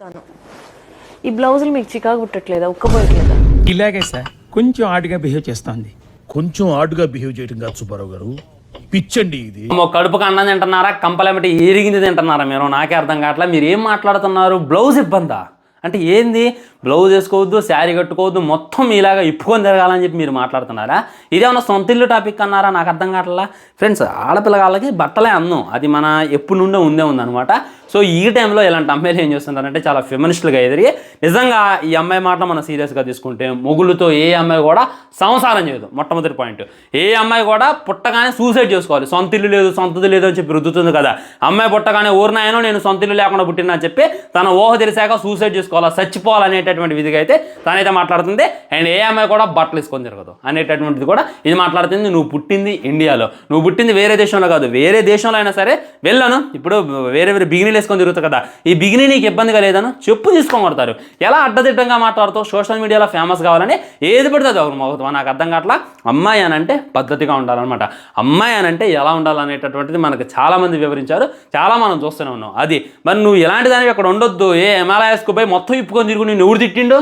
చెప్తాను. ఈ బ్లౌజులు మీకు చికాకు కుట్టట్లేదా? ఉక్కబోయట్లేదా ఇలాగే సార్ కొంచెం ఆడుగా బిహేవ్ చేస్తోంది. కొంచెం ఆడుగా బిహేవ్ చేయడం కాదు సుబ్బారావు గారు. పిచ్చండి ఇది. అమ్మో, కడుపుకు అన్నం తింటున్నారా? కంపలేమిటి ఏరిగింది తింటున్నారా మీరు? నాకే అర్థం కావట్లే. మీరు ఏం మాట్లాడుతున్నారు? బ్లౌజ్ ఇబ్బందా? అంటే ఏంది? బ్లౌజ్ వేసుకోవద్దు శారీ కట్టుకోవద్దు మొత్తం ఇలాగా ఇప్పుకొని తిరగాలని చెప్పి మీరు మాట్లాడుతున్నారా? ఇదేమన్నా సొంత ఇల్లు టాపిక్ అన్నారా? నాకు అర్థం కావట్లా. ఫ్రెండ్స్ ఆడపిల్లగాళ్ళకి బట్టలే అందం అది మన ఎప్పుడు నుండే ఉందే ఉందన్నమాట. సో ఈ టైంలో ఇలాంటి అమ్మాయిలు ఏం చేస్తున్నారంటే చాలా ఫెమినిస్టులుగా ఎదిరి నిజంగా ఈ అమ్మాయి మాట మనం సీరియస్గా తీసుకుంటే మొగుళ్ళతో ఏ అమ్మాయి కూడా సంసారం చేయదు మొట్టమొదటి పాయింట్. ఏ అమ్మాయి కూడా పుట్టగానే సూసైడ్ చేసుకోవాలి. సొంత ఇల్లు లేదు సొంతది లేదు అని చెప్పి రుద్దుతుంది కదా. అమ్మాయి పుట్టగానే ఊరినాయనో నేను సొంత ఇల్లు లేకుండా పుట్టినా అని చెప్పి తన ఊహ తెలిసాక సూసైడ్ చేసుకోవాలా చచ్చిపోవాలనేటటువంటి విధిగా అయితే తనైతే మాట్లాడుతుంది. అండ్ ఏ అమ్మాయి కూడా బట్టలు వేసుకొని తిరగదు అనేటటువంటిది కూడా ఇది మాట్లాడుతుంది. నువ్వు పుట్టింది ఇండియాలో. నువ్వు పుట్టింది వేరే దేశంలో కాదు వేరే దేశంలో అయినా సరే వెళ్ళాను. ఇప్పుడు వేరే వేరే బిగినీ వేసుకొని తిరుగుతావు కదా? ఈ బిగినీ నీకు ఇబ్బందిగా లేదని చెప్పు తీసుకొని కొడతారు. ఎలా అడ్డదిడ్డంగా మాట్లాడుతూ సోషల్ మీడియాలో ఫేమస్ కావాలని ఏది పడితే అది ఒకరు నాకు అర్థం కావట్లా? అమ్మాయి అని అంటే పద్ధతిగా ఉండాలన్నమాట. అమ్మాయి అని అంటే ఎలా ఉండాలనేటటువంటిది మనకు చాలామంది వివరించారు. చాలా మనం చూస్తూనే ఉన్నాం. అది. మరి నువ్వు ఎలాంటి దానివి అక్కడ ఉండొద్దు. ఏ హిమాలయాస్కు పోయి మొత్తం ఇప్పుకొని తిరుగు. నేను ఎవరు తిట్టిండు?